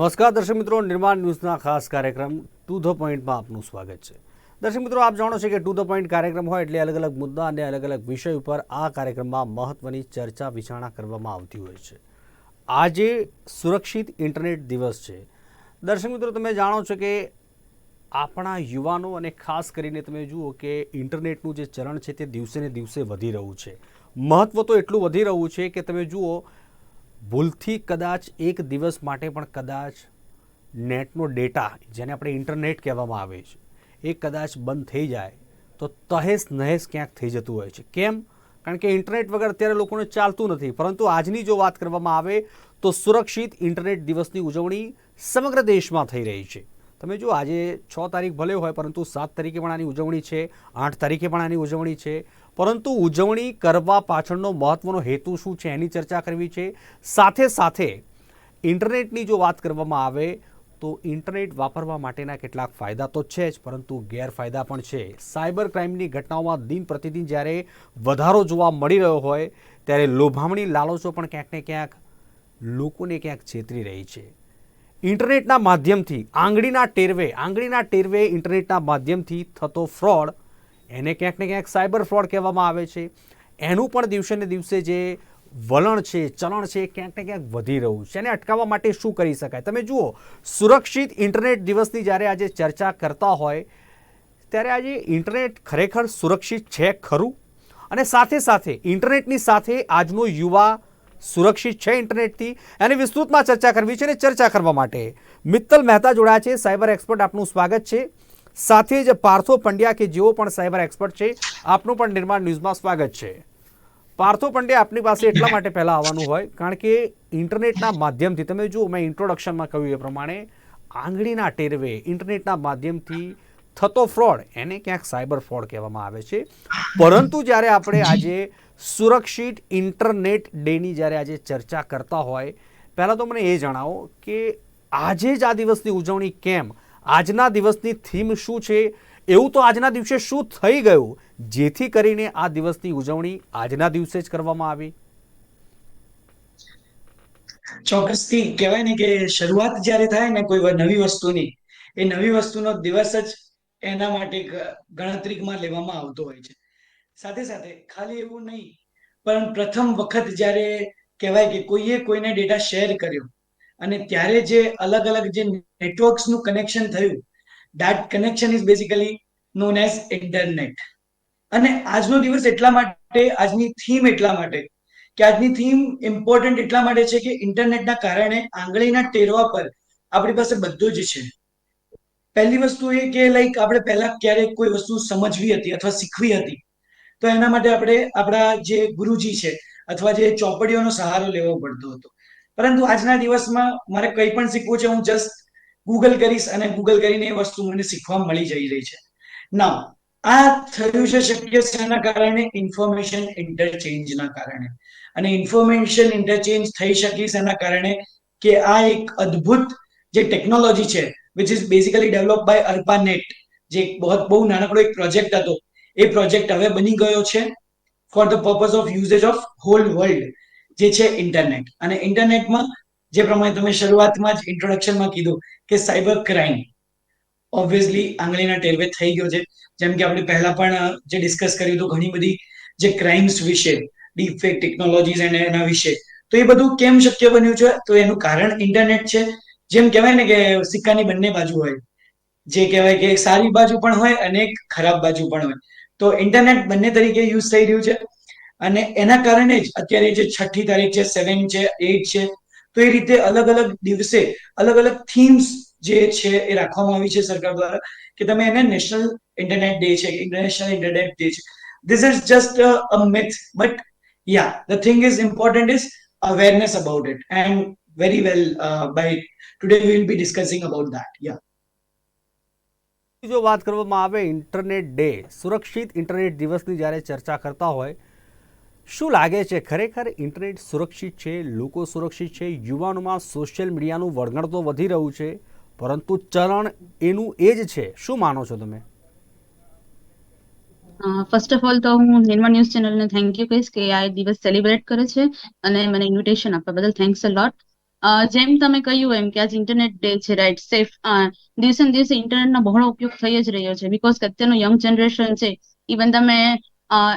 નમસ્કાર દર્શક મિત્રો, નિર્માણ ન્યૂઝના ખાસ કાર્યક્રમ ટુ ધ પોઈન્ટમાં આપનું સ્વાગત છે. દર્શક મિત્રો, આપ જાણો છો કે ટુ ધ પોઈન્ટ કાર્યક્રમ હોય એટલે અલગ અલગ મુદ્દા અને અલગ અલગ વિષય ઉપર આ કાર્યક્રમમાં મહત્વની ચર્ચા વિચારણા કરવામાં આવતી હોય છે. આજે સુરક્ષિત ઇન્ટરનેટ દિવસ છે. દર્શક મિત્રો, તમે જાણો છો કે આપણા યુવાનો અને ખાસ કરીને તમે જુઓ કે ઇન્ટરનેટનું જે ચલણ છે તે દિવસે ને દિવસે વધી રહ્યું છે. મહત્ત્વ તો એટલું વધી રહ્યું છે કે તમે જુઓ ભૂલથી કદાચ એક દિવસ માટે પણ કદાચ નેટનો ડેટા, જેને આપણે ઇન્ટરનેટ કહેવામાં આવે છે, એ કદાચ બંધ થઈ જાય તો તહેસ નહેસ ક્યાંક થઈ જતું હોય છે. કેમ? કારણ કે ઇન્ટરનેટ વગર અત્યારે લોકોને ચાલતું નથી. પરંતુ આજની જો વાત કરવામાં આવે તો સુરક્ષિત ઇન્ટરનેટ દિવસની ઉજવણી સમગ્ર દેશમાં થઈ રહી છે. તમે જો આજે છ તારીખ ભલે હોય, પરંતુ સાત તારીખે પણ આની ઉજવણી છે, આઠ તારીખે પણ આની ઉજવણી છે પરંતુ ઉજવણી કરવા પાછળનો મહત્વનો હેતુ શું છે એની ચર્ચા કરવી છે. સાથે સાથે ઇન્ટરનેટની જો વાત કરવામાં આવે તો ઇન્ટરનેટ વાપરવા માટેના કેટલાક ફાયદા તો છે જ, પરંતુ ગેરફાયદા પણ છે. સાયબર ક્રાઇમની ઘટનાઓમાં દિન પ્રતિદિન જ્યારે વધારો જોવા મળી રહ્યો હોય, ત્યારે લોભામણી લાલચો પણ ક્યાંક ને ક્યાંક લોકોને ક્યાંક છેતરી રહી છે. ઇન્ટરનેટના માધ્યમથી આંગળીના ટેરવે આંગળીના ટેરવે ઇન્ટરનેટના માધ્યમથી થતો ફ્રોડ એને ક્યાંક ને ક્યાંક સાયબર ફ્રોડ કહેવામાં આવે છે. એનું પણ દિવસે ને દિવસે જે વલણ છે, ચલણ છે ક્યાંક ને ક્યાંક વધી રહ્યું છે. એને અટકાવવા માટે શું કરી શકાય? તમે જુઓ, સુરક્ષિત ઇન્ટરનેટ દિવસની જ્યારે આજે ચર્ચા કરતા હોય, ત્યારે આજે ઇન્ટરનેટ ખરેખર સુરક્ષિત છે ખરું? અને સાથે સાથે ઇન્ટરનેટની સાથે આજનો યુવા સુરક્ષિત છે ઇન્ટરનેટથી? એની વિસ્તૃતમાં ચર્ચા કરવી છે અને ચર્ચા કરવા માટે મિત્તલ મહેતા જોડાયા છે. સાયબર એક્સપર્ટ આપનું સ્વાગત છે. સાથે જ પાર્થો પંડ્યા કે જેઓ પણ સાયબર એક્સપર્ટ છે આપનું પણ નિર્માણ ન્યૂઝમાં સ્વાગત છે. પાર્થો પંડ્યા આપની પાસે એટલા માટે પહેલાં આવવાનું હોય કારણ કે ઇન્ટરનેટના માધ્યમથી તમે જુઓ મેં ઇન્ટ્રોડક્શનમાં કહ્યું એ પ્રમાણે આંગળીના ટેરવે ઇન્ટરનેટના માધ્યમથી થતો ફ્રોડ એને ક્યાંક સાયબર ફ્રોડ કહેવામાં આવે છે. પરંતુ જ્યારે આપણે આજે સુરક્ષિત ઇન્ટરનેટ ડેની જ્યારે આજે ચર્ચા કરતા હોય પહેલાં તો મને એ જણાવો કે આજે જ આ દિવસની ઉજવણી કેમ? આજના દિવસની થીમ શું છે? એવું તો આજના દિવસે શું થઈ ગયું? જેથી કરીને આ દિવસની ઉજવણી આજના દિવસે જ કરવામાં આવી. ચોક્કસથી કહેવાય ને કે શરૂઆત જ્યારે થાય ને કોઈ નવી વસ્તુની, એ નવી વસ્તુનો દિવસ જ એના માટે ગણતરીમાં લેવામાં આવતો હોય છે. સાથે સાથે ખાલી એવું નહીં, પણ પ્રથમ વખત જ્યારે કહેવાય કે કોઈએ કોઈને ડેટા શેર કર્યો અને ત્યારે જે અલગ અલગ જે નેટવર્ક્સનું કનેક્શન થયું, that connection is basically known as internet અને આજનો દિવસ એટલા માટે, આજની થીમ એટલા માટે કે આજની થીમ ઇમ્પોર્ટન્ટ એટલા માટે છે કે ઇન્ટરનેટના કારણે આંગળીના ટેરવા પર આપણી પાસે બધું જ છે. પહેલી વસ્તુ એ કે લાઈક આપણે પહેલા ક્યારેક કોઈ વસ્તુ સમજવી હતી અથવા શીખવી હતી, તો એના માટે આપણે આપણા જે ગુરુજી છે અથવા જે ચોપડીઓનો સહારો લેવો પડતો હતો. પરંતુ આજના દિવસમાં મારે કંઈ પણ શીખવું છે, હું જસ્ટ ગૂગલ કરીશ અને ગૂગલ કરીને એ વસ્તુ મને શીખવા મળી જઈ રહી છે. ના આ થયું છે શક્ય શેના કારણે? ઇન્ફોર્મેશન ઇન્ટરચેન્જના કારણે. અને ઇન્ફોર્મેશન ઇન્ટરચેન્જ થઈ શકી એના કારણે? કે આ એક અદ્ભુત જે ટેકનોલોજી છે which is basically develop by ARPANET જે બહુ બહુ નાનકડો એક પ્રોજેક્ટ હતો. એ પ્રોજેક્ટ હવે બની ગયો છે for the purpose of usage of whole world જે છે ઇન્ટરનેટ અને ઇન્ટરનેટમાં જે પ્રમાણે તમે શરૂઆતમાં જ ઇન્ટ્રોડક્શનમાં કીધું કે સાયબર ક્રાઇમ ઓબ્વિયસલી આંગળીના ટેરવે થઈ ગયો છે. જેમ કે આપણે પહેલા પણ જે ડિસ્કસ કર્યું હતું ઘણી બધી જે ક્રાઇમ્સ વિશે ડીપફેક ટેકનોલોજીસ અને એના વિશે. તો એ બધું કેમ શક્ય બન્યું છે? તો એનું કારણ ઇન્ટરનેટ છે. જેમ કહેવાય ને કે સિક્કાની બંને બાજુ હોય. જે કહેવાય કે સારી બાજુ પણ હોય અને ખરાબ બાજુ પણ હોય. તો ઇન્ટરનેટ બંને તરીકે યુઝ થઈ રહ્યું છે. અને એના કારણે જ અત્યારે જે છઠ્ઠી તારીખ છે સેવન છે એઇટ છે તો એ રીતે અલગ અલગ દિવસે અલગ અલગ થીમ્સ જે છે એ રાખવામાં આવી છે સરકાર દ્વારા કે તમે એને નેશનલ ઇન્ટરનેટ ડે છે ઇન્ટરનેશનલ ઇન્ટરનેટ ડે છે. This is just a myth but ya the thing is important is awareness about it and very well uh, by today we will be discussing about that જો વાત કરવામાં આવે internet day સુરક્ષિત internet દિવસની જ્યારે ચર્ચા કરતા હોય શું લાગે છે? ખરેખર ઇન્ટરનેટ સુરક્ષિત છે? લોકો સુરક્ષિત છે? યુવાનોમાં સોશિયલ મીડિયાનું વળગણ તો વધી રહ્યું છે, પરંતુ ચલણ એનું એ જ છે. શું માનો છો તમે? ફર્સ્ટ ઓફ ઓલ તો હું નિર્મા ન્યૂઝ ચેનલને થેન્ક યુ કહીશ કે આ દિવસ સેલિબ્રેટ કરે છે અને મને ઇન્વિટેશન આપવા બદલ થેન્ક્સ અ લોટ જેમ તમે કહ્યું એમ કે આજ ઇન્ટરનેટ ડે છે રાઈટ સેફ દિવસે ને દિવસે ઇન્ટરનેટનો બહોળો ઉપયોગ થઈ જ રહ્યો છે બીકોઝ અત્યારનું યંગ જનરેશન છે ઇવન તમે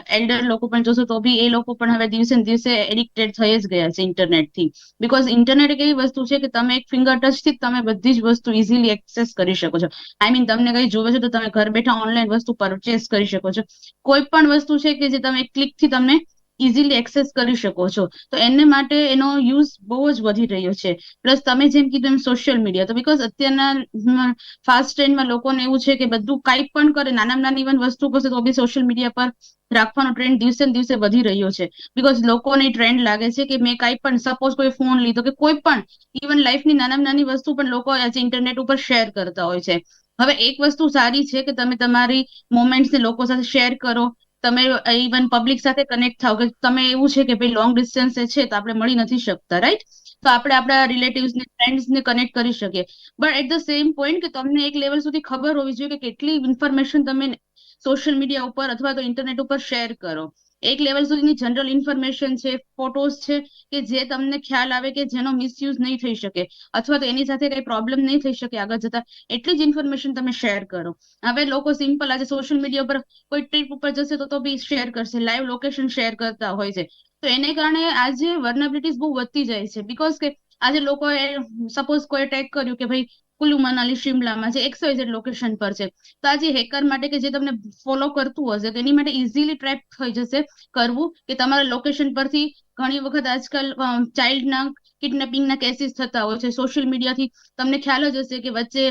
એલ્ડર લોકો પણ જોશો તો બી એ લોકો પણ હવે દિવસે ને દિવસે એડિક્ટેડ થઈ જ ગયા છે ઇન્ટરનેટથી બીકોઝ ઇન્ટરનેટ એક એવી વસ્તુ છે કે તમે એક ફિંગર ટચથી તમે બધી જ વસ્તુ ઇઝીલી એક્સેસ કરી શકો છો. આઈ મીન તમને કઈ જોવે છે તો તમે ઘર બેઠા ઓનલાઈન વસ્તુ પરચેસ કરી શકો છો. કોઈ પણ વસ્તુ છે કે જે તમે ક્લિકથી તમને ઇઝીલી એક્સેસ કરી શકો છો. તો એને માટે એનો યુઝ બહુ જ વધી રહ્યો છે. પ્લસ તમે જેમ કીધું એમ સોશિયલ મીડિયા તો બીકોઝ અત્યારના ફાસ્ટ ટ્રેન્ડમાં લોકોને એવું છે કે બધું કાંઈ પણ કરે, નાના નાની ઇવન વસ્તુ કરશે તો બી સોશિયલ મીડિયા પર રાખવાનો ટ્રેન્ડ દિવસે ને દિવસે વધી રહ્યો છે. બીકોઝ લોકોને ટ્રેન્ડ લાગે છે કે મેં કાંઈ પણ સપોઝ કોઈ ફોન લીધો કે કોઈ પણ ઇવન લાઈફની નાના નાની વસ્તુ પણ લોકો આજે ઇન્ટરનેટ ઉપર શેર કરતા હોય છે. હવે એક વસ્તુ સારી છે કે તમે તમારી મોમેન્ટ્સને લોકો સાથે શેર કરો તમે ઇવન પબ્લિક સાથે કનેક્ટ થાવ કે તમે એવું છે કે ભાઈ લોંગ ડિસ્ટન્સ છે તો આપણે મળી નથી શકતા રાઈટ તો આપણે આપણા રિલેટિવ્સ ને ફ્રેન્ડ્સ ને કનેક્ટ કરી શકીએ. But at the same point કે તમને એક લેવલ સુધી ખબર હોવી જોઈએ કે કેટલી ઇન્ફોર્મેશન તમે સોશિયલ મીડિયા ઉપર અથવા તો ઇન્ટરનેટ ઉપર શેર કરો. એક લેવલ સુધીની જનરલ ઇન્ફોર્મેશન છે ફોટોઝ છે, કે જે તમને ખ્યાલ આવે કે જેનો મિસયુઝ નહીં થઈ શકે, અથવા તો એની સાથે કઈ પ્રોબ્લેમ નહીં થઈ શકે આગળ જતા, એટલી જ ઇન્ફોર્મેશન તમે શેર કરો. હવે લોકો સિમ્પલ આજે સોશિયલ મીડિયા ઉપર કોઈ ટ્રીપ ઉપર જશે તો તો બી શેર કરશે લાઈવ લોકેશન શેર કરતા હોય છે. તો એને કારણે આજે વર્નેબિલિટીઝ બહુ વધતી જાય છે બીકોઝ કે આજે લોકોએ સપોઝ કોઈ ટેગ કર્યું કે ભાઈ કુલ્લુ મનાલી શિમલામાં છે એકસો વાય લોકેશન પર છે. તો આ જે હેકર માટે કે જે તમને ફોલો કરતું હશે, તો એની માટે ઇઝીલી ટ્રેક થઈ જશે કરવું કે તમારા લોકેશન પરથી ઘણી વખત આજકાલ ચાઇલ્ડના કિડનેપિંગના કેસીસ થતા હોય છે. સોશિયલ મીડિયાથી તમને ખ્યાલ જ હશે કે વચ્ચે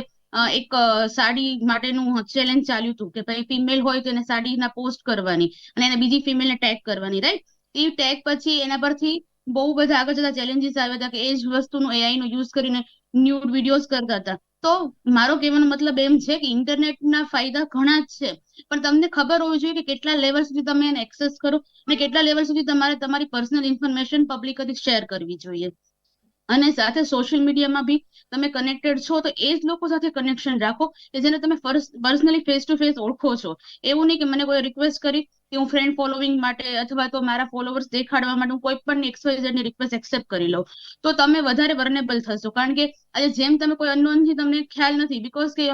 એક સાડી માટેનું ચેલેન્જ ચાલ્યું હતું કે ભાઈ ફિમેલ હોય તો એને સાડીના પોસ્ટ કરવાની અને એને બીજી ફિમેલને ટેગ કરવાની રાઈટ એ ટેગ પછી એના પરથી બહુ બધા આગળ જતા ચેલેન્જીસ આવ્યા હતા કે એ જ વસ્તુનું એઆઈ નો યુઝ કરીને ન્યૂડ વિડીયોઝ કરતા હતા. તો મારો કહેવાનો મતલબ એમ છે કે ઇન્ટરનેટના ફાયદા ઘણા જ છે. પણ તમને ખબર હોવી જોઈએ કે કેટલા લેવલ સુધી તમે એને એક્સેસ કરો અને કેટલા લેવલ સુધી તમારે તમારી પર્સનલ ઇન્ફોર્મેશન પબ્લિક સુધી શેર કરવી જોઈએ. અને સાથે સોશિયલ મીડિયામાં બી તમે કનેક્ટેડ છો તો એ જ લોકો સાથે કનેક્શન રાખો કે જેને તમે પર્સનલી ફેસ ટુ ફેસ ઓળખો છો. એવું નહીં કે મને કોઈ રિક્વેસ્ટ કરી કે હું ફ્રેન્ડ ફોલોવિંગ માટે અથવા તો મારા ફોલોવર્સ દેખાડવા માટે હું કોઈ પણ એક્સવાઇઝેડ રિક્વેસ્ટ એક્સેપ્ટ કરી લઉં. તો તમે વધારે વર્નેબલ થશો. કારણ કે આજે જેમ તમે કોઈ અનનોનથી તમને ખ્યાલ નથી. બીકોઝ કે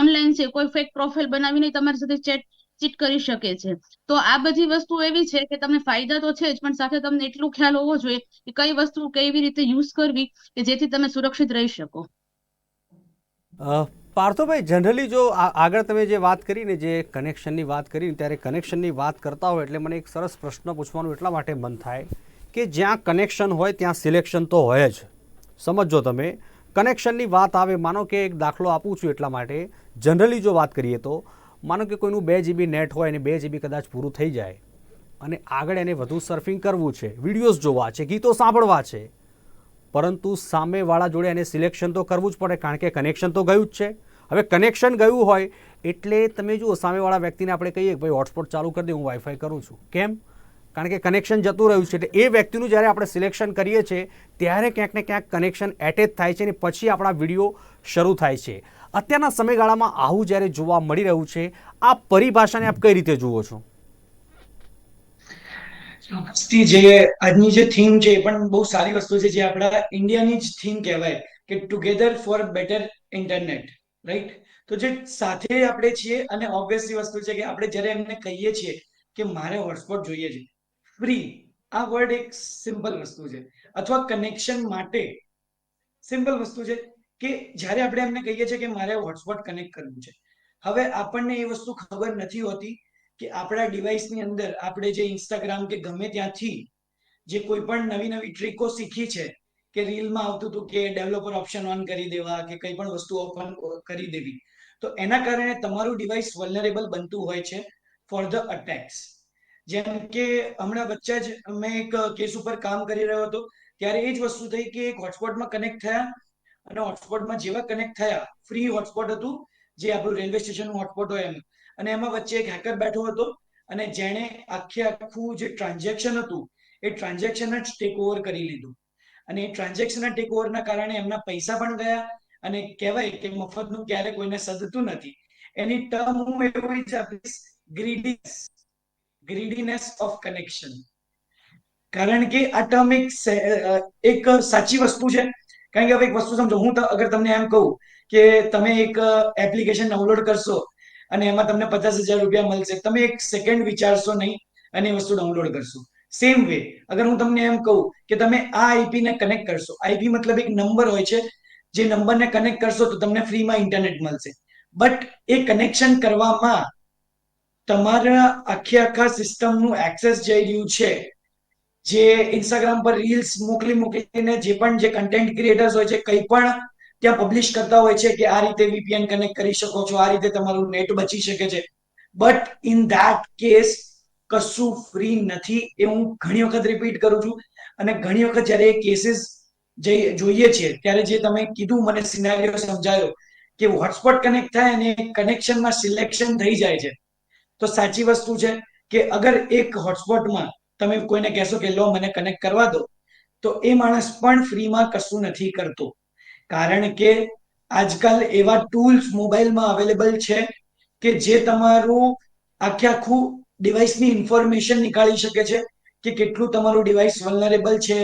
ઓનલાઈન છે, કોઈ ફેક પ્રોફાઇલ બનાવીને તમારી સાથે ચેટ ચીટ કરી શકે છે. તો આ બધી વસ્તુ એવી છે કે તમને ફાયદા તો છે જ, પણ સાથે તમને એટલું ખ્યાલ હોવો જોઈએ કે કઈ વસ્તુ કેવી રીતે યુઝ કરવી કે જેથી તમે સુરક્ષિત રહી શકો. પાર્થોભાઈ જનરલી જો આગળ તમે જે વાત કરીને જે કનેક્શનની વાત કરીને ત્યારે કનેક્શનની વાત કરતા હોય એટલે મને એક સરસ પ્રશ્ન પૂછવાનું એટલા માટે મન થાય કે જ્યાં કનેક્શન હોય ત્યાં સિલેક્શન તો હોય જ. સમજો તમે. કનેક્શનની વાત આવે, માનો કે એક દાખલો આપું છું એટલા માટે. જનરલી જો વાત કરીએ તો, માનો કે કોઈનું બે જીબી નેટ હોય અને બે જીબી કદાચ પૂરું થઈ જાય અને આગળ એને વધુ સર્ફિંગ કરવું છે વિડીયોઝ જોવા છે, ગીતો સાંભળવા છે પરંતુ સામેવાળા જોડે એને સિલેક્શન તો કરવું જ પડે, કારણ કે કનેક્શન તો ગયું જ છે. હવે કનેક્શન ગયું હોય, એટલે તમે જુઓ, સામેવાળા વ્યક્તિને આપણે કહીએ કે ભાઈ હોટસ્પોટ ચાલુ કરી દે, હું વાઈફાઈ કરું છું. કેમ? કારણ કે કનેક્શન જતું રહ્યું છે, એટલે એ વ્યક્તિનું જ્યારે આપણે સિલેક્શન કરીએ છીએ, ત્યારે ક્યાંક ને ક્યાંક કનેક્શન એટેચ થાય છે અને પછી આપણા વીડિયો શરૂ થાય છે. અત્યારના સમયગાળામાં આવું જ્યારે જોવા મળી રહ્યું છે, આ પરિભાષાને આપ કઈ રીતે જુઓ છો? જે આજની જે થીમ છે એ પણ બહુ સારી વસ્તુ છે જે આપણા ઇન્ડિયાની જ થીમ કહેવાય કે together for better internet right તો જે સાથે આપણે છીએ અને ઓબ્વિયસલી વસ્તુ છે કે આપણે જ્યારે એમને કહીએ છીએ કે મારે હોટસ્પોટ જોઈએ છે ફ્રી આ વર્ડ એક સિમ્પલ વસ્તુ છે. અથવા કનેક્શન માટે સિમ્પલ વસ્તુ છે કે જ્યારે આપણે એમને કહીએ છીએ કે મારે હોટસ્પોટ કનેક્ટ કરવું છે. હવે આપણને એ વસ્તુ ખબર નથી હોતી કે આપણા ડિવાઇસની અંદર આપણે જે ઇન્સ્ટાગ્રામ કે ગમે ત્યાંથી જે કોઈ પણ નવી નવી ટ્રીકો શીખી છે, કે રીલમાં આવતું હતું કે ડેવલપર ઓપ્શન ઓન કરી દેવા કે કંઈ પણ વસ્તુ ઓપન કરી દેવી, તો એના કારણે તમારું ડિવાઇસ વલનરેબલ બનતું હોય છે ફોર ધ અટેક્સ જેમ કે હમણાં વચ્ચે જ મેં એક કેસ ઉપર કામ કરી રહ્યો હતો, ત્યારે એ જ વસ્તુ થઈ કે એક હોટસ્પોટમાં કનેક્ટ થયા અને હોટસ્પોટમાં જેવા કનેક્ટ થયા ફ્રી હોટસ્પોટ હતું, જે આપણું રેલવે સ્ટેશનનું હોટસ્પોટ હોય એમ. અને એમાં વચ્ચે એક હેકર બેઠો હતો અને જેણે આખે આખું જે ટ્રાન્ઝેક્શન હતું, એ ટ્રાન્ઝેક્શન જ ટેક ઓવર કરી લીધું. અને એ ટ્રાન્ઝેક્શનના ટેક ઓવરના કારણે એમના પૈસા પણ ગયા અને કહેવાય કે મફતનું ક્યારે કોઈને સદતું નથી. એની ટર્મ હું એવું જ આપીશ ગ્રીડીનેસ ગ્રીડીનેસ ઓફ કનેક્શન કારણ કે આ ટર્મ એક એક સાચી વસ્તુ છે. કારણ કે હવે એક વસ્તુ સમજો, હું અગર તમને એમ કહું કે તમે એક એપ્લિકેશન ડાઉનલોડ કરશો અને એમાં તમને પચાસ હજાર રૂપિયા મળશે. તમે એક સેકન્ડ વિચારશો નહીં અને એ વસ્તુ ડાઉનલોડ કરશો. સેમ વે અગર હું તમને એમ કહું કે તમે આ આઈપી ને કનેક્ટ કરશો. આઈપી મતલબ એક નંબર હોય છે. જે નંબરને કનેક્ટ કરશો તો તમને ફ્રીમાં ઇન્ટરનેટ મળશે. બટ એ કનેક્શન કરવામાં તમારા આખે આખા સિસ્ટમનું એક્સેસ જઈ રહ્યું છે. જે ઇન્સ્ટાગ્રામ પર રીલ્સ મોકલી મોકલીને જે પણ જે કન્ટેન્ટ ક્રિએટર્સ હોય છે, કંઈ પણ ત્યાં પબ્લિશ કરતા હોય છે કે આ રીતે વીપીએન કનેક્ટ કરી શકો છો, આ રીતે તમારું નેટ બચી શકે છે. બટ ઇન ધેટ કેસ કશું ફ્રી નથી એ હું ઘણી વખત રિપીટ કરું છું. અને ઘણી વખત જ્યારે એ કેસીસ જોઈએ છીએ ત્યારે જે તમે કીધું, મને સિનારીઓ સમજાયો કે હોટસ્પોટ કનેક્ટ થાય અને કનેક્શનમાં સિલેક્શન થઈ જાય છે. તો સાચી વસ્તુ છે કે અગર એક હોટસ્પોટમાં તમે કોઈને કહેશો કે, લો, મને કનેક્ટ કરવા દો. તો એ માણસ પણ ફ્રીમાં કશું નથી કરતો. કારણ કે આજકાલ એવા ટૂલ્સ મોબાઈલમાં અવેલેબલ છે કે જે તમારું આખે આખું ડિવાઇસની ઇન્ફોર્મેશન નીકાળી શકે છે કે કેટલું તમારું ડિવાઇસ વલ્નરેબલ છે,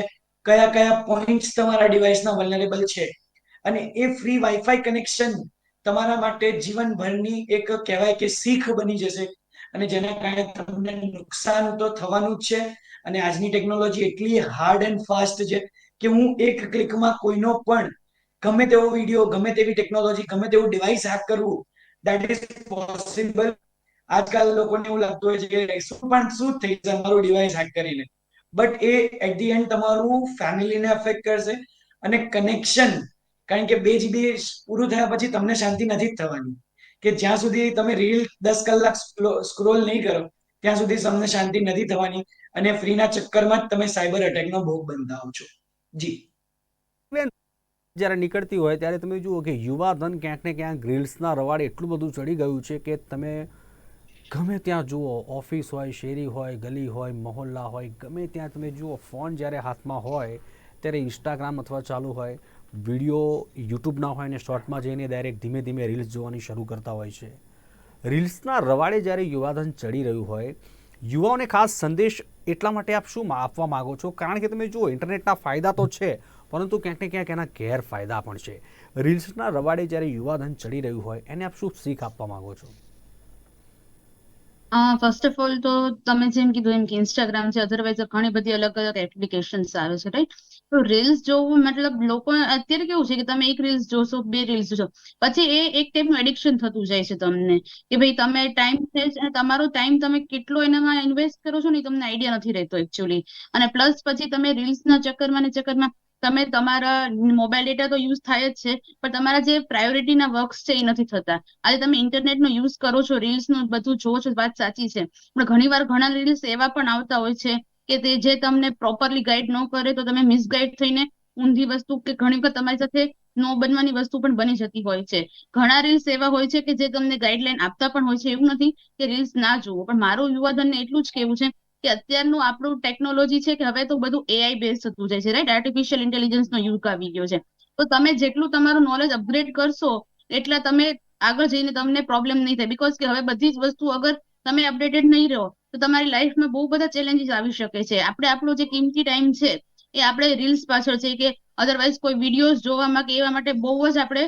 કયા કયા પોઈન્ટ્સ તમારા ડિવાઇસના વલનરેબલ છે. અને એ ફ્રી વાઈફાઈ કનેક્શન તમારા માટે જીવનભરની એક કહેવાય કે શીખ બની જશે. અને જેના કારણે તમને નુકસાન તો થવાનું જ છે અને આજની ટેકનોલોજી એટલી હાર્ડ એન્ડ ફાસ્ટ છે કે હું એક ક્લિકમાં કોઈનો પણ ગમે તેવો વીડિયો ગમે તેવી ટેકનોલોજી ગમે તેવું ડિવાઇસ હેક કરવું દેટ ઇઝ પોસિબલ આજકાલ લોકોને એવું લાગતું હોય છે કે શું પણ શું થઈ જશે અમારું ડિવાઇસ હેક કરીને. બટ એ એટ ધી એન્ડ તમારું ફેમિલીને અફેક્ટ કરશે અને કનેક્શન કારણ કે બે જીબી પૂરું થયા પછી તમને શાંતિ નથી થવાની. કે જ્યાં સુધી તમે રીલ દસ કલાક સ્ક્રોલ નહીં કરો, ત્યાં સુધી તમને શાંતિ નથી થવાની અને ફ્રીના ચક્કરમાં જ તમે સાયબર અટેકનો ભોગ બનતા છો. જી. જ્યારે નીકળતી હોય ત્યારે તમે જુઓ કે યુવા ધન ક્યાંક ને ક્યાંક રીલ્સના રવાડે એટલું બધું ચડી ગયું છે કે તમે ગમે ત્યાં જુઓ, ઓફિસ હોય, શેરી હોય, ગલી હોય, મહોલ્લા હોય, ગમે ત્યાં તમે જુઓ, ફોન જ્યારે હાથમાં હોય, ત્યારે ઇન્સ્ટાગ્રામ અથવા ચાલુ હોય, વીડિયો યુટ્યુબના હોય ને શોર્ટમાં જઈને ડાયરેક્ટ ધીમે ધીમે રીલ્સ જોવાની શરૂ કરતા હોય છે. રીલ્સના રવાડે જ્યારે યુવાધન ચડી રહ્યું હોય, યુવાઓને ખાસ સંદેશ એટલા માટે આપ શું આપવા માગો છો? કારણ કે તમે જુઓ, ઇન્ટરનેટના ફાયદા તો છે પરંતુ ક્યાંક ને ક્યાંક એના ગેરફાયદા પણ છે. રીલ્સના રવાડે જ્યારે યુવાધન ચડી રહ્યું હોય, એને આપ શું શીખ આપવા માંગો છો? ફર્સ્ટ ઓફ ઓલ તો તમે જેમ કીધું એમ કે ઇન્સ્ટાગ્રામ છે અધરવાઇઝ ઘણી બધી અલગ અલગ એપ્લિકેશન્સ આવે છે રાઈટ તો રીલ્સ જોવું મતલબ લોકો અત્યારે કેવું છે કે તમે એક રીલ્સ જોશો, બે રીલ્સ જોશો, પછી એ એક ટાઈપનું એડિક્શન થતું જાય છે તમને. કે ભાઈ તમે ટાઈમ છે તમારો ટાઈમ તમે કેટલો એનામાં ઇન્વેસ્ટ કરો છો ને તમને આઈડિયા નથી રહેતો એકચ્યુઅલી અને પ્લસ પછી તમે રીલ્સના ચક્કરમાં ને ચક્કરમાં તમે તમારા મોબાઈલ ડેટા તો યુઝ થાય જ છે, પણ તમારા જે પ્રાયોરિટીના વર્ક્સ છે એ નથી થતા. આજે તમે ઇન્ટરનેટનો યુઝ કરો છો રીલ્સનું બધું જોવો છો, વાત સાચી છે. પણ ઘણીવાર ઘણા રીલ્સ એવા પણ આવતા હોય છે કે તે જે તમને પ્રોપરલી ગાઈડ ન કરે તો તમે મિસગાઈડ થઈને ઊંધી વસ્તુ કે ઘણી વખત તમારી સાથે ન બનવાની વસ્તુ પણ બની જતી હોય છે. ઘણા રીલ્સ એવા હોય છે કે જે તમને ગાઈડલાઈન આપતા પણ હોય છે, એવું નથી કે રીલ્સ ના જુઓ. પણ મારું યુવાધનને એટલું જ કેવું છે કે અત્યારનું આપણું ટેકનોલોજી છે કે હવે તો બધું એઆઈ બેઝ થતું જાય છે રાઈટ આર્ટિફિશિયલ ઇન્ટેલિજન્સનો યુગ આવી ગયો છે. તો તમે જેટલું તમારું નોલેજ અપગ્રેડ કરશો, એટલા તમે આગળ જઈને તમને પ્રોબ્લેમ નહીં થાય. બીકોઝ કે હવે બધી જ વસ્તુ અગર તમે અપડેટેડ નહીં રહો, તો તમારી લાઈફમાં બહુ બધા ચેલેન્જીસ આવી શકે છે. આપણે આપણો જે કિંમતી ટાઈમ છે, એ આપણે રીલ્સ પાછળ છે કે અધરવાઇઝ કોઈ વિડીયોઝ જોવામાં કે એવા માટે બહુ જ આપણે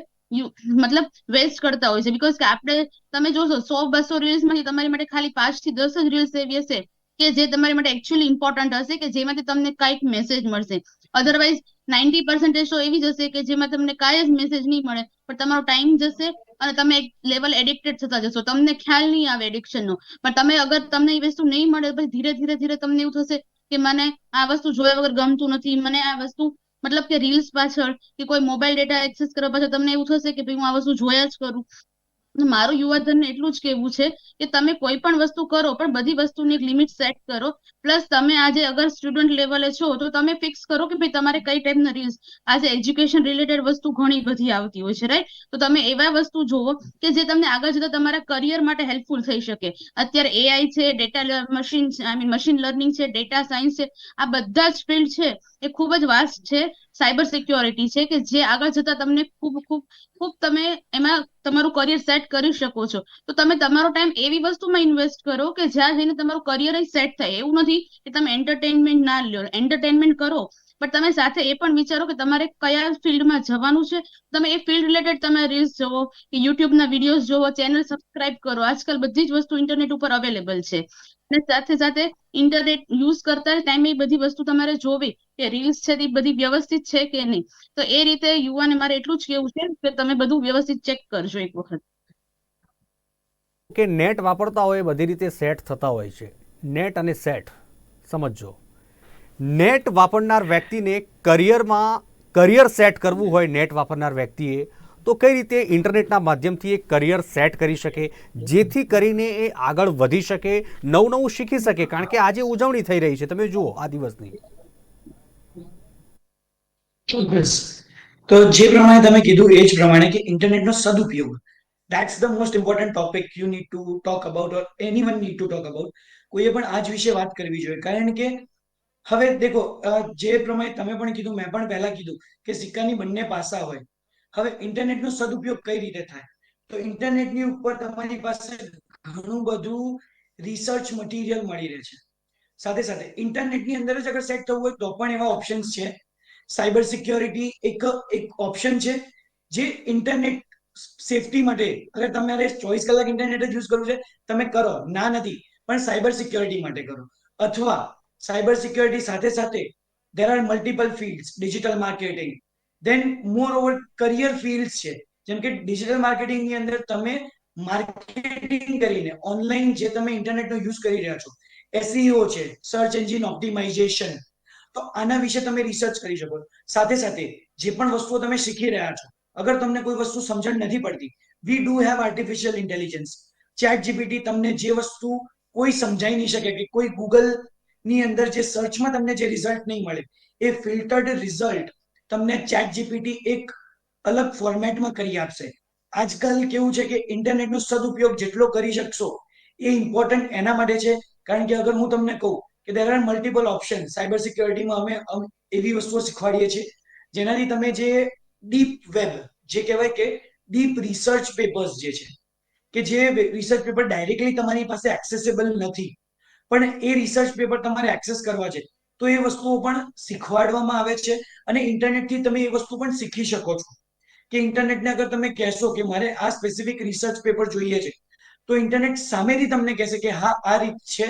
મતલબ વેસ્ટ કરતા હોય છે. બીકોઝ કે આપણે, તમે જોશો, સો બસો રીલ્સમાંથી તમારી માટે ખાલી પાંચથી દસ જ રીલ્સ એવી હશે કે જે તમારી માટે એકચ્યુઅલી ઇમ્પોર્ટન્ટ હશે કે જેમાંથી તમને કાંઈક મેસેજ મળશે. અધરવાઇઝ નાઇન્ટી પર્સન્ટેજ તો એવી જ હશે કે જેમાં તમને કાંઈ જ મેસેજ નહીં મળે, પણ તમારો ટાઈમ જશે અને તમે એક લેવલ એડિક્ટેડ થતા જશો. તમને ખ્યાલ નહીં આવે એડિક્શનનો પણ તમે અગર તમને એ વસ્તુ નહીં મળે પછી ધીરે ધીરે ધીરે તમને એવું થશે કે મને આ વસ્તુ જોયા વગર ગમતું નથી, મને આ વસ્તુ, મતલબ કે રીલ્સ પાછળ કે કોઈ મોબાઈલ ડેટા એક્સેસ કરવા પાછળ તમને એવું થશે કે ભાઈ હું આ વસ્તુ જોયા જ કરું. મારું યુવાધનને એટલું જ કહેવું છે કે તમે કોઈ પણ વસ્તુ કરો, પણ બધી વસ્તુની એક લિમિટ સેટ કરો. પ્લસ તમે આજે અગર સ્ટુડન્ટ લેવલે છો, તો તમે ફિક્સ કરો કે ભાઈ તમારે કઈ ટાઈપના રીલ્સ આજે એજ્યુકેશન રિલેટેડ વસ્તુ ઘણી બધી આવતી હોય છે રાઈટ તો તમે એવા વસ્તુ જોવો કે જે તમને આગળ જતા તમારા કરિયર માટે હેલ્પફુલ થઈ શકે. અત્યારે એઆઈ છે data machine I mean machine learning છે ડેટા સાયન્સ છે, આ બધા જ ફિલ્ડ છે, એ ખૂબ જ વાસ્ટ છે. સાયબર સિક્યોરિટી છે કે જે આગળ જતા તમને ખૂબ ખૂબ ખૂબ તમે એમાં તમારું કરિયર સેટ કરી શકો છો. તો તમે તમારો ટાઈમ એવી વસ્તુમાં ઇન્વેસ્ટ કરો કે જ્યાં જઈને તમારું કરિયર સેટ થાય. એવું નથી કે તમે એન્ટરટેનમેન્ટ ના લ્યો. એન્ટરટેનમેન્ટ કરો, પણ તમે સાથે એ પણ વિચારો કે તમારે કયા ફિલ્ડમાં જવાનું છે. તમે એ ફિલ્ડ રિલેટેડ તમે રીલ્સ જોવો કે યુટ્યુબના વિડીયોઝ જોવો ચેનલ સબસ્ક્રાઇબ કરો. આજકાલ બધી જ વસ્તુ ઇન્ટરનેટ ઉપર અવેલેબલ છે. અને સાથે સાથે ઇન્ટરનેટ યુઝ કરતા ટાઈમે એ બધી વસ્તુ તમારે જોવી. કે રીલ્સ છે તે બધી વ્યવસ્થિત છે કે નહીં? તો એ રીતે યુવાને મારે એટલું જ કેવું છે કે તમે બધું વ્યવસ્થિત ચેક કરજો એક વખત. કે નેટ વાપરતા હોય બધી રીતે સેટ થતા હોય છે. નેટ અને સેટ સમજો નેટ વાપરનાર વ્યક્તિને કરિયરમાં કરિયર સેટ કરવું હોય નેટ વાપરનાર વ્યક્તિએ, તો કઈ રીતે ઇન્ટરનેટના માધ્યમથી એ કરિયર સેટ કરી શકે? જેથી કરીને એ આગળ વધી શકે, નવું નવું શીખી શકે. કારણ કે આજે ઉજવણી થઈ રહી છે. તમે જુઓ આ દિવસની. તો જે પ્રમાણે તમે કીધું, એ જ પ્રમાણે કે ઇન્ટરનેટનો સદુપયોગ. That's the most important topic you need to talk about or anyone need to talk about કોઈએ પણ આજ વિશે વાત કરવી જોઈએ. કારણ કે હવે દેખો જે પ્રમાણે તમે પણ કીધું, મેં પણ પહેલા કીધું કે સિક્કાની બંને પાસા હોય. હવે ઇન્ટરનેટનો સદુપયોગ કઈ રીતે થાય? તો ઇન્ટરનેટની ઉપર તમારી પાસે ઘણું બધું રિસર્ચ મટીરિયલ મળી રહે છે. સાથે સાથે ઇન્ટરનેટની અંદર જ અગર સેટ થવું હોય તો પણ એવા ઓપ્શન્સ છે. સાયબર સિક્યોરિટી એક એક ઓપ્શન છે, જે ઇન્ટરનેટ સેફટી માટે, અગર તમારે ચોવીસ કલાક ઇન્ટરનેટ જ યુઝ કરવું છે, તમે કરો, ના નથી, પણ સાયબર સિક્યોરિટી માટે કરો. અથવા સાયબર સિક્યોરિટી સાથે સાથે there are multiple fields digital marketing then moreover career fields છે. જેમ કે ડિજિટલ માર્કેટિંગની અંદર તમે માર્કેટિંગ કરીને ઓનલાઈન જે તમે ઇન્ટરનેટનો યુઝ કરી રહ્યા છો એસઈઓ છે સર્ચ એન્જિન ઓપ્ટિમાઇઝેશન તો આના વિશે તમે રિસર્ચ કરી શકો. સાથે સાથે જે પણ વસ્તુઓ તમે શીખી રહ્યા છો, અગર તમને કોઈ વસ્તુ સમજણ નથી પડતી we do have artificial intelligence chat GPT તમને જે વસ્તુ કોઈ સમજાઈ નહીં શકે કે કોઈ ગૂગલની અંદર જે સર્ચમાં તમને જે રિઝલ્ટ નહીં મળે, એ ફિલ્ટર્ડ રિઝલ્ટ તમને ચેટ જીપીટી એક અલગ ફોર્મેટમાં કરી આપશે. આજકાલ કેવું છે કે ઇન્ટરનેટનો સદુપયોગ જેટલો કરી શકશો, એ ઇમ્પોર્ટન્ટ એના માટે છે. કારણ કે અગર હું તમને કહું કે there are multiple option cyber સિક્યોરિટીમાં અમે એવી વસ્તુઓ શીખવાડીએ છીએ, જેનાથી તમે જે ડીપ વેબ જે કહેવાય કે ડીપ રિસર્ચ પેપર્સ જે છે, કે જે રિસર્ચ પેપર ડાયરેક્ટલી તમારી પાસે એક્સેસેબલ નથી, પણ એ રિસર્ચ પેપર તમારે એક્સેસ કરવા છે, તો એ વસ્તુઓ પણ શીખવાડવામાં આવે છે અને ઇન્ટરનેટથી તમે એ વસ્તુ પણ શીખી શકો છો. કે ઇન્ટરનેટને અગર તમે કહેશો કે મારે આ સ્પેસિફિક રિસર્ચ પેપર જોઈએ છે, તો ઇન્ટરનેટ સામેથી તમને કહેશે કે હા, આ રીત છે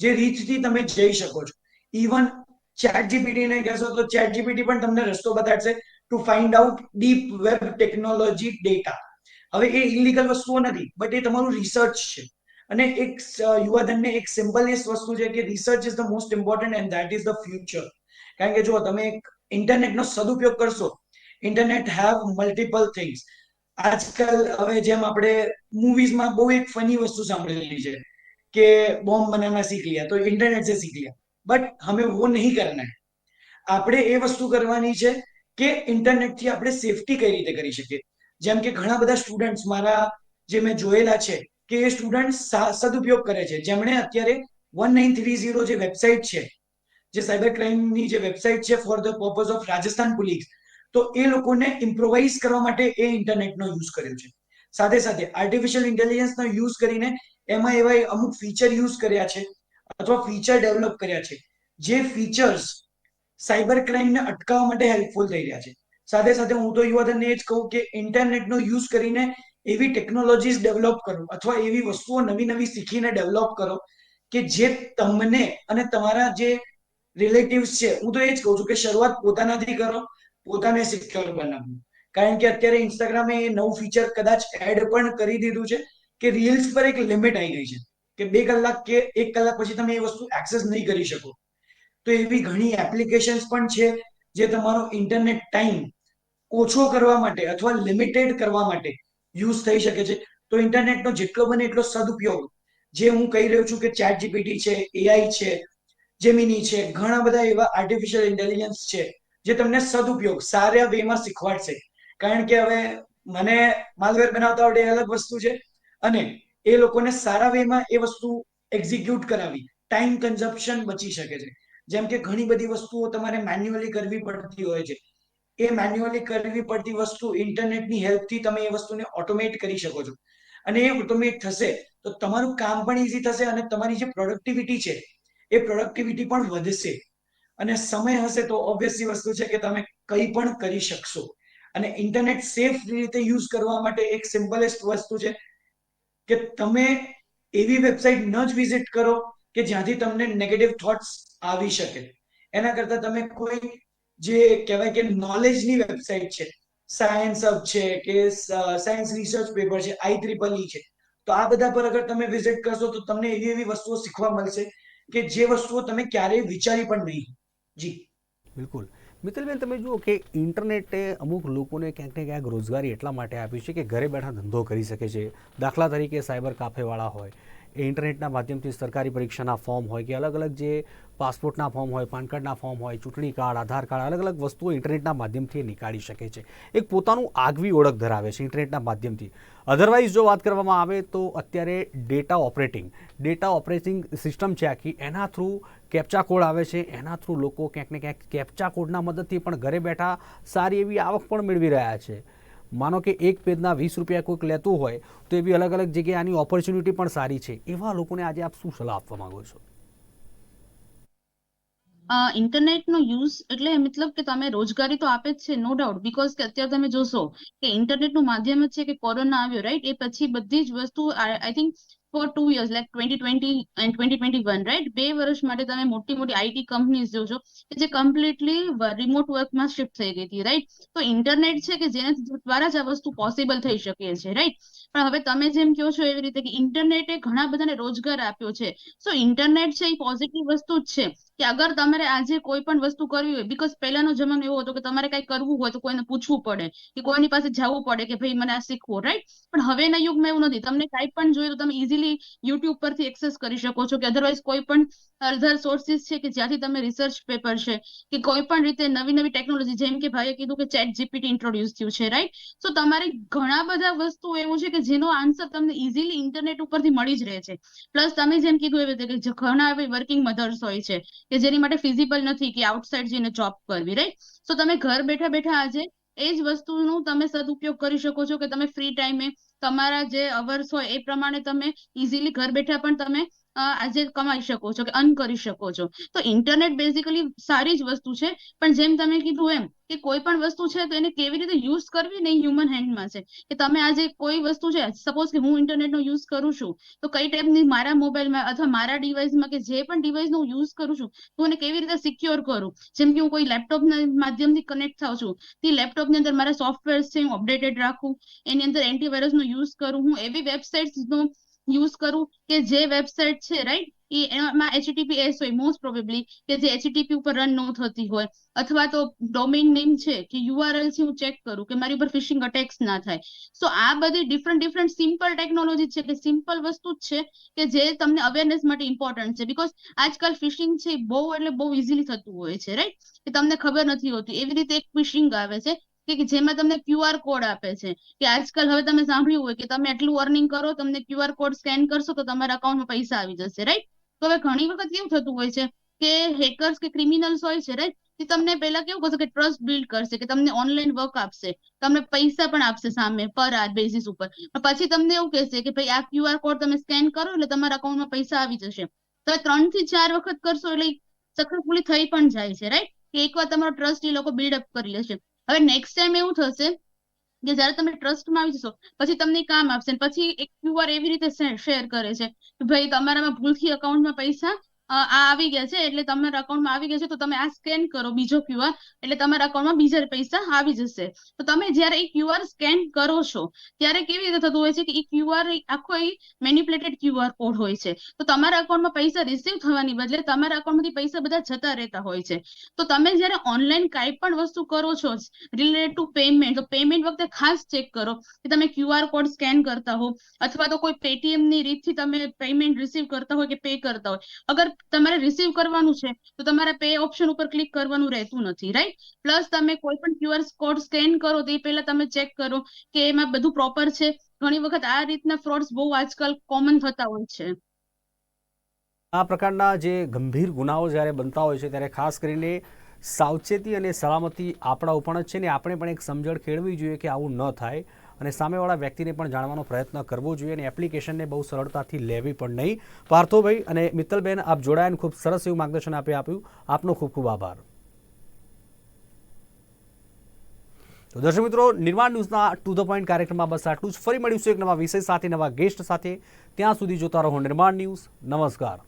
જે રીતથી તમે જઈ શકો છો. ઇવન ચેટ જીપીટી ને કહેશો તો ચેટ જીપીટી પણ તમને રસ્તો બતાડશે to find out deep web technology data હવે એ ઇલીગલ વસ્તુઓ નથી બટ એ તમારું રિસર્ચ છે. અને એક યુવાધનને એક સિમ્પલેસ્ટ વસ્તુ છે કે research is the most important and that is the future કારણ કે જો તમે એક ઇન્ટરનેટનો સદુપયોગ કરશો, ઇન્ટરનેટ હેવ મલ્ટિપલ થિંગ્સ આજકાલ હવે જેમ આપણે મૂવીઝમાં બહુ એક ફની વસ્તુ સાંભળેલી છે. કે બોમ્બ બનાના सीख लिया तो इंटरनेट से सीख लिया बट हमें वो नहीं करना है આપણે એ વસ્તુ કરવાની છે કે ઇન્ટરનેટથી આપણે સેફટી કઈ રીતે કરી શકીએ જેમ કે ઘણા બધા સ્ટુડન્ટ્સ મારા જે મેં જોયેલા છે કે એ સ્ટુડન્ટ સદુપયોગ કરે છે જેમણે અત્યારે વન નાઇન થ્રી ઝીરો જે વેબસાઇટ છે જે સાયબર ક્રાઇમની જે વેબસાઇટ છે for the purpose of Rajasthan police તો એ લોકોને ઇમ્પ્રોવાઇઝ કરવા માટે એ ઇન્ટરનેટનો યુઝ કર્યો છે સાથે સાથે આર્ટિફિશિયલ ઇન્ટેલિજન્સનો યુઝ કરીને એમાં એવા અમુક ફીચર યુઝ કર્યા છે અથવા ફીચર ડેવલપ કર્યા છે. જે ફીચર્સ સાયબર ક્રાઇમને અટકાવવા માટે હેલ્પફુલ થઈ રહ્યા છે. સાથે સાથે હું તો યુવાધનને એ જ કહું કે ઇન્ટરનેટનો યુઝ કરીને એવી ટેકનોલોજીસ ડેવલપ કરો અથવા એવી વસ્તુઓ નવી નવી શીખીને ડેવલપ કરો કે જે તમને અને તમારા જે રિલેટિવ્સ છે, હું તો એ જ કહું છું કે શરૂઆત પોતાનાથી કરો, પોતાને સિક્યોર બનાવવું કારણ કે અત્યારે ઇન્સ્ટાગ્રામે એ નવું ફીચર કદાચ એડ પણ કરી દીધું છે. કે રીલ્સ પર એક લિમિટ આવી ગઈ છે કે બે કલાક કે એક કલાક પછી તમે એ વસ્તુ એક્સેસ નહીં કરી શકો. તો એવી ઘણી એપ્લિકેશન્સ પણ છે જે તમારો ઇન્ટરનેટ ટાઈમ ઓછો કરવા માટે અથવા લિમિટેડ કરવા માટે યુઝ થઈ શકે છે. તો ઇન્ટરનેટનો જેટલો બને એટલો સદુપયોગ. જે હું કહી રહ્યો છું કે ચેટ જીપીટી છે એઆઈ છે જેમિની છે, ઘણા બધા એવા આર્ટિફિશિયલ ઇન્ટેલિજન્સ છે જે તમને સદુપયોગ, સારા વેમાં શીખવાડશે. કારણ કે હવે મને માલવેર બનાવતા આવડે એ અલગ વસ્તુ છે. અને એ લોકોને સારા વેમાં એ વસ્તુ એક્ઝિક્યુટ કરાવી. ટાઈમ કન્ઝપ્શન બચી શકે છે. જેમ કે ઘણી બધી વસ્તુઓ તમારે મેન્યુઅલી કરવી પડતી હોય છે. એ મેન્યુઅલી કરવી પડતી વસ્તુ ઇન્ટરનેટની હેલ્પથી તમે એ વસ્તુને ઓટોમેટ કરી શકો છો. અને એ ઓટોમેટ થશે તો તમારું કામ પણ ઇઝી થશે અને તમારી જે પ્રોડક્ટિવિટી છે, એ પ્રોડક્ટિવિટી પણ વધશે. અને સમય હશે તો ઓબ્વિયસલી વસ્તુ છે કે તમે કંઈ પણ કરી શકશો. અને ઇન્ટરનેટ સેફ રીતે યુઝ કરવા માટે એક સિમ્પલેસ્ટ વસ્તુ છે કે તમે એવી વેબસાઇટ ન જ વિઝિટ કરો કે જ્યાંથી તમને નેગેટિવ થોટ્સ આવી શકે. એના કરતાં તમે કોઈ જે કહેવાય કે નોલેજની વેબસાઇટ છે સાયન્સ હબ છે કે સાયન્સ રિસર્ચ પેપર છે, આઈ ત્રિપલ ઈ છે, તો આ બધા પર અગર તમે વિઝિટ કરશો તો તમને એવી એવી વસ્તુઓ શીખવા મળશે કે જે વસ્તુઓ તમે ક્યારેય વિચારી પણ નહીં. જી. બિલકુલ. મિત્તલબેન તમે જુઓ કે ઇન્ટરનેટે અમુક લોકોને ક્યાંક ને ક્યાંક રોજગારી એટલા માટે આપી છે કે ઘરે બેઠા ધંધો કરી શકે છે. દાખલા તરીકે સાયબર કાફેવાળા હોય, એ ઇન્ટરનેટના માધ્યમથી સરકારી પરીક્ષાના ફોર્મ હોય કે અલગ અલગ જે પાસપોર્ટના ફોર્મ હોય, પાન કાર્ડના ફોર્મ હોય, ચૂંટણી કાર્ડ, આધાર કાર્ડ, અલગ અલગ વસ્તુઓ ઇન્ટરનેટના માધ્યમથી નીકાળી શકે છે. એક પોતાનું આગવી ઓળખ ધરાવે છે ઇન્ટરનેટના માધ્યમથી. અધરવાઇઝ જો વાત કરવામાં આવે તો અત્યારે data operating data operating system છે આખી, એના થ્રુ કેપ્ચા કોડ આવે છે. એના થ્રુ લોકો ક્યાંક ને ક્યાંક કેપ્ચા કોડના મદદથી પણ ઘરે બેઠા સારી એવી આવક પણ મેળવી રહ્યા છે. માનો કે એક પેજના વીસ રૂપિયા કોઈક લેતું હોય તો એવી અલગ અલગ જગ્યાએ આની ઓપોર્ચ્યુનિટી પણ સારી છે. એવા લોકોને આજે આપ શું સલાહ આપવા માંગો છો? ઇન્ટરનેટનો યુઝ એટલે મતલબ કે તમે રોજગારી તો આપે જ છે નો ડાઉટ બીકોઝ કે અત્યારે તમે જોશો કે ઇન્ટરનેટનું માધ્યમ જ છે કે કોરોના આવ્યો રાઈટ એ પછી બધી જ વસ્તુ I think for two years like twenty twenty and twenty twenty one right બે વર્ષ માટે તમે મોટી મોટી આઈટી કંપનીઝ જોજો કે જે કમ્પ્લીટલી રિમોટ વર્કમાં શિફ્ટ થઈ ગઈ હતી રાઈટ તો ઇન્ટરનેટ છે કે જેના દ્વારા જ આ વસ્તુ પોસિબલ થઈ શકે છે રાઈટ પણ હવે તમે જેમ કહો છો એવી રીતે કે ઇન્ટરનેટે ઘણા બધાને રોજગાર આપ્યો છે. સો ઇન્ટરનેટ છે એ પોઝિટિવ વસ્તુ જ છે કે અગર તમારે આજે કોઈ પણ વસ્તુ કરવી હોય બીકોઝ પહેલાનો જમાનો એવો હતો કે તમારે કઈ કરવું હોય તો કોઈને પૂછવું પડે કે કોઈની પાસે જવું પડે કે ભાઈ મને આ શીખવું રાઈટ પણ હવેના યુગમાં એવું નથી. તમને કાંઈ પણ જોઈએ તો તમે ઇઝીલી યુટ્યુબ પરથી એક્સેસ કરી શકો છો કે અધરવાઇઝ કોઈ પણ અધર સોર્સિસ છે કે જ્યાંથી તમે રિસર્ચ પેપર છે કે કોઈ પણ રીતે નવી નવી ટેકનોલોજી જેમ કે ભાઈએ કીધું કે ચેટ જીપીટી ઇન્ટ્રોડ્યુસ થયું છે રાઈટ સો તમારે ઘણા બધા વસ્તુ એવું છે કે જેનો આન્સર તમને ઇઝીલી ઇન્ટરનેટ ઉપરથી મળી જ રહે છે. પ્લસ તમે જેમ કીધું એવી રીતે કે ઘણા એવી વર્કિંગ મધર્સ હોય છે કે જેની માટે ફિઝિબલ નથી કે આઉટસાઇડ જઈને જોબ કરવી રાઈટ સો તમે ઘર બેઠા બેઠા આજે એ જ વસ્તુનું તમે સદુપયોગ કરી શકો છો કે તમે ફ્રી ટાઈમે તમારા જે અવર્સ હોય એ પ્રમાણે તમે ઇઝીલી ઘર બેઠા પણ તમે આજે કમાઈ શકો છો કે અર્ન કરી શકો છો. તો ઇન્ટરનેટ બેઝિકલી સારી જ વસ્તુ છે. પણ જેમ તમે કીધું એમ કે કોઈ પણ વસ્તુ છે તો એને કેવી રીતે યુઝ કરવી ને હ્યુમન હેન્ડમાં છે. કે તમે આજે કોઈ વસ્તુ છે સપોઝ કે હું ઇન્ટરનેટનો યુઝ કરું છું, તો કઈ ટાઈપની મારા મોબાઈલમાં અથવા મારા ડિવાઇસમાં કે જે પણ ડિવાઇસનો હું યુઝ કરું છું, તો એને કેવી રીતે સિક્યોર કરું? જેમ કે હું કોઈ લેપટોપના માધ્યમથી કનેક્ટ થાઉં છું, તે લેપટોપની અંદર મારા સોફ્ટવેર છે, હું અપડેટેડ રાખું, એની અંદર એન્ટીવાયરસનો યુઝ કરું, હું એવી વેબસાઇટ્સનો યુઝ કરું કે જે વેબસાઇટ છે રાઈટ એ એમાં એચટીપીએસ હોય મોસ્ટ પ્રોબેબલી કે જે એચટીપી ઉપર રન ન થતી હોય. અથવા તો ડોમેન નેમ છે, કે યુઆરએલ છે, હું ચેક કરું, કે મારી ઉપર ફિશિંગ અટેક્સ ના થાય. સો આ બધી ડિફરન્ટ ડિફરન્ટ સિમ્પલ ટેકનોલોજી છે, કે સિમ્પલ વસ્તુ જ છે, કે જે તમને અવેરનેસ માટે ઇમ્પોર્ટન્ટ છે. બીકોઝ આજકાલ ફિશિંગ છે બહુ એટલે બહુ ઇઝીલી થતું હોય છે રાઈટ કે તમને ખબર નથી હોતી. એવી રીતે એક ફિશિંગ આવે છે કે જેમાં તમને ક્યુઆર કોડ આપે છે. કે આજકાલ હવે તમે સાંભળ્યું હોય કે તમે એટલું અર્નિંગ કરો, તમને ક્યુઆર કોડ સ્કેન કરશો તો તમારા અકાઉન્ટમાં પૈસા આવી જશે રાઈટ તો હવે ઘણી વખત કેવું થતું હોય છે કે હેકર્સ કે ક્રિમિનલ્સ હોય છે રાઈટ તે તમને પહેલા કેવું કરશે કે ટ્રસ્ટ બિલ્ડ કરશે, કે તમને ઓનલાઈન વર્ક આપશે, તમને પૈસા પણ આપશે સામે, પર આ બેઝિસ ઉપર. પછી તમને એવું કહેશે કે ભાઈ આ ક્યુઆર કોડ તમે સ્કેન કરો એટલે તમારા અકાઉન્ટમાં પૈસા આવી જશે. તમે ત્રણથી ચાર વખત કરશો એટલે સક્સેસફુલી થઈ પણ જાય છે રાઈટ કે એકવાર તમારો ટ્રસ્ટ એ લોકો બિલ્ડઅપ કરી લેશે. હવે નેક્સ્ટ ટાઈમ એવું થશે કે જ્યારે તમે ટ્રસ્ટમાં આવી જશો, પછી તમને કામ આપશે પછી એક ક્યુઆર એવી રીતે શેર કરે છે કે ભાઈ તમારામાં ભૂલથી અકાઉન્ટમાં પૈસા આ આવી ગયા છે, એટલે તમારા અકાઉન્ટમાં આવી ગયા છે, તો તમે આ સ્કેન કરો બીજો ક્યુઆર એટલે તમારા અકાઉન્ટમાં બીજા પૈસા આવી જશે. તો તમે જ્યારે એ ક્યુઆર સ્કેન કરો છો, ત્યારે કેવી રીતે થતું હોય છે કે એ ક્યુઆર આખો એ મેનિપ્યુલેટેડ ક્યુઆર કોડ હોય છે. તો તમારા અકાઉન્ટમાં પૈસા રિસીવ થવાની બદલે તમારા અકાઉન્ટમાંથી પૈસા બધા જતા રહેતા હોય છે. તો તમે જ્યારે ઓનલાઈન કાંઈ પણ વસ્તુ કરો છો રિલેટેડ ટુ પેમેન્ટ તો પેમેન્ટ વખતે ખાસ ચેક કરો કે તમે ક્યુઆર કોડ સ્કેન કરતા હો, અથવા તો કોઈ પેટીએમની રીતથી તમે પેમેન્ટ રિસીવ કરતા હોય કે પે કરતા હોય. અગર તમારે રિસીવ કરવાનું છે, તો તમારે પે ઓપ્શન ઉપર ક્લિક કરવાનું રહેતું નથી રાઈટ પ્લસ તમે કોઈ પણ ક્યુઆર કોડ સ્કેન કરો, તે પહેલા તમે ચેક કરો કે એમાં બધું પ્રોપર છે. ઘણી વખત આ રીતના ફ્રોડ્સ બહુ આજકાલ કોમન થતા હોય છે. આ પ્રકારના જે ગંભીર ગુનાઓ જ્યારે બનતા હોય છે, ત્યારે ખાસ કરીને સાવચેતી અને સલામતી આપણા ઉપર જ છે ને, આપણે પણ એક સમજણ કેળવી જોઈએ કે આવું ન થાય. અને સામેવાળા વ્યક્તિને પણ જાણવાનો પ્રયત્ન કરવો જોઈએ અને એપ્લિકેશનને બહુ સરળતાથી લેવી પણ નહીં. પાર્થોભાઈ અને મિત્તલબેન, આપ જોડાયા ખૂબ સરસ એવું માર્ગદર્શન આપે આપ્યું. આપનો ખૂબ ખૂબ આભાર. તો દર્શક મિત્રો, નિર્માણ ન્યૂઝના ટુ ધ પોઈન્ટ કાર્યક્રમમાં બસ આટલું જ. ફરી મળીશું એક નવા વિષય સાથે, નવા ગેસ્ટ સાથે. ત્યાં સુધી જોતા રહો નિર્માણ ન્યૂઝ. નમસ્કાર.